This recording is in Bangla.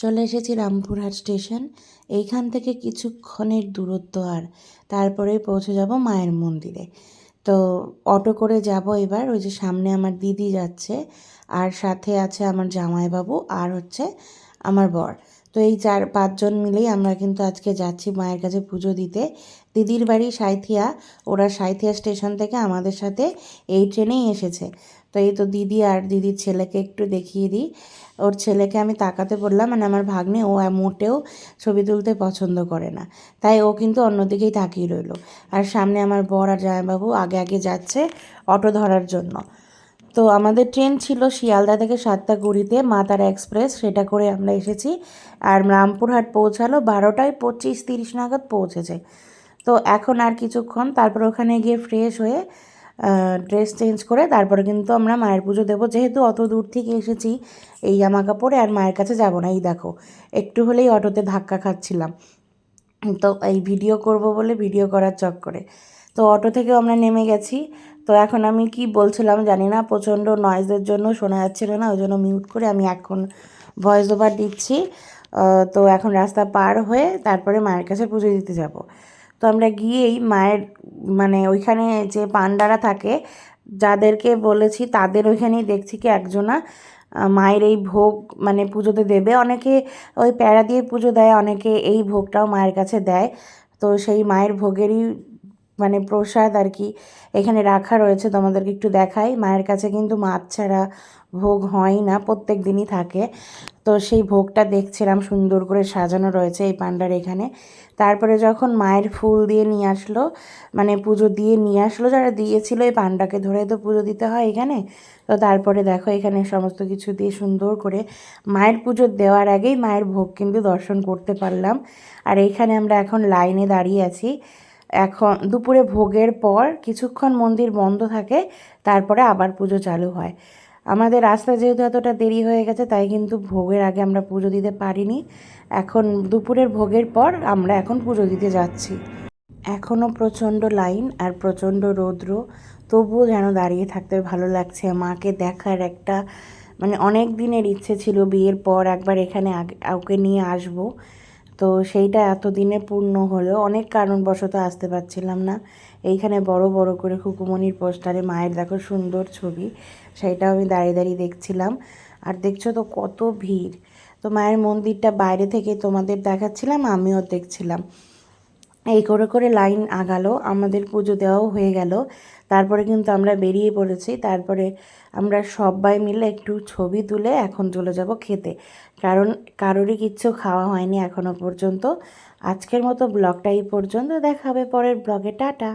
চলে এসেছি রামপুরহাট স্টেশন। এইখান থেকে কিছুক্ষণের দূরত্ব আর। তারপরে পৌঁছে যাব মায়ের মন্দিরে। তো অটো করে যাব এবার, ওই যে সামনে আমার দিদি যাচ্ছে, আর সাথে আছে আমার জামাইবাবু, আর হচ্ছে আমার বর। তো এই চার পাঁচজন মিলেই আমরা কিন্তু আজকে যাচ্ছি মায়ের কাছে পুজো দিতে। দিদির বাড়ি সাঁইথিয়া, ওরা সাঁইথিয়া স্টেশন থেকে আমাদের সাথে এই ট্রেনেই এসেছে। তো এই তো দিদি আর দিদির ছেলেকে একটু দেখিয়ে দিই। ওর ছেলেকে আমি তাকাতে বললাম মানে আমার ভাগ্নে ও মোটেও ছবি তুলতে পছন্দ করে না। তাই ও কিন্তু অন্যদিকেই তাকিয়ে রইল। আর সামনে আমার বর আর জামাইবাবু আগে আগে যাচ্ছে অটো ধরার জন্য। তো আমাদের ট্রেন ছিল শিয়ালদা থেকে সাতটাগুড়িতে মাতারা এক্সপ্রেস, সেটা করে আমরা এসেছি। আর রামপুরহাট পৌঁছালো বারোটায় পঁচিশ তিরিশ নাগাদ পৌঁছেছে। তো এখন আর কিছুক্ষণ, তারপর ওখানে গিয়ে ফ্রেশ হয়ে ড্রেস চেঞ্জ করে তারপরে কিন্তু আমরা মায়ের পুজো দেবো। যেহেতু অত দূর থেকে এসেছি এই জামা কাপড়ে, আর মায়ের কাছে যাব না, এই দেখো, একটু হলেই অটোতে ধাক্কা খাচ্ছিলাম। তো এই ভিডিও করব বলে ভিডিও করার চক্করে। তো অটো থেকেও আমরা নেমে গেছি। তো এখন আমি কি বলছিলাম জানি না, প্রচণ্ড নয়েজের জন্য শোনা যাচ্ছিল না ওই জন্য মিউট করে আমি এখন ভয়েস ওভার দিচ্ছি। তো এখন রাস্তা পার হয়ে তারপরে মায়ের কাছে পুজো দিতে যাব। তো আমরা গিয়েই মায়ের মানে ওইখানে যে পান্ডারা থাকে, যাদেরকে বলেছি তাদের ওইখানেই দেখছি কি একজনা মায়ের এই ভোগ মানে পুজোতে দেবে। অনেকে ওই প্যারা দিয়ে পুজো দেয়, অনেকে এই ভোগটাও মায়ের কাছে দেয়। তো সেই মায়ের ভোগেরই মানে প্রসাদ আর কি এখানে রাখা রয়েছে, তোমাদেরকে একটু দেখাই। মায়ের কাছে কিন্তু মাছ ছাড়া ভোগ হয় না, প্রত্যেক দিনই থাকে। তো সেই ভোগটা দেখছিলাম, সুন্দর করে সাজানো রয়েছে এই পান্ডার এখানে। তারপরে যখন মায়ের ফুল দিয়ে নিয়ে আসলো মানে পুজো দিয়ে নিয়ে আসলো, যারা দিয়েছিল এই পান্ডাকে ধরে তো পুজো দিতে হয় এখানে। তো তারপরে দেখো এখানে সমস্ত কিছু দিয়ে সুন্দর করে মায়ের পুজো দেওয়ার আগেই মায়ের ভোগ কিন্তু দর্শন করতে পারলাম। আর এইখানে আমরা এখন লাইনে দাঁড়িয়ে আছি। এখন দুপুরে ভোগের পর কিছুক্ষণ মন্দির বন্ধ থাকে, তারপরে আবার পুজো চালু হয়। আমাদের রাস্তা যেহেতু এতটা দেরি হয়ে গেছে, তাই কিন্তু ভোগের আগে আমরা পুজো দিতে পারিনি। এখন দুপুরের ভোগের পর আমরা এখন পুজো দিতে যাচ্ছি। এখনও প্রচণ্ড লাইন আর প্রচণ্ড রৌদ্র, তবুও যেন দাঁড়িয়ে থাকতে ভালো লাগছে। মাকে দেখার একটা মানে অনেক দিনের ইচ্ছে ছিল বিয়ের পর একবার এখানে ওকে নিয়ে আসব। তো সেইটা এতদিনে পূর্ণ হলো। অনেক কারণবশত আসতে পারছিলাম না। এইখানে বড় বড় করে খুকুমনির পোস্টারে মায়ের দেখো সুন্দর ছবি, সেইটাও আমি দাঁড়িয়ে দাঁড়িয়ে দেখছিলাম। আর দেখছ তো কত ভিড়। তো মায়ের মন্দিরটা বাইরে থেকে তোমাদের দেখাচ্ছিলাম, আমিও দেখছিলাম। এই করে করে লাইন আগালো, আমাদের পুজো দেওয়াও হয়ে গেল। তারপরে কিন্তু আমরা বেরিয়ে পড়েছি। তারপরে আমরা সবাই মিলে একটু ছবি তুলে এখন চলে যাব খেতে। কারণ কারোরই কিচ্ছু খাওয়া হয়নি এখনও পর্যন্ত। আজকের মতো ব্লগটা এই পর্যন্ত। দেখাবে পরের ব্লগে। টাটা।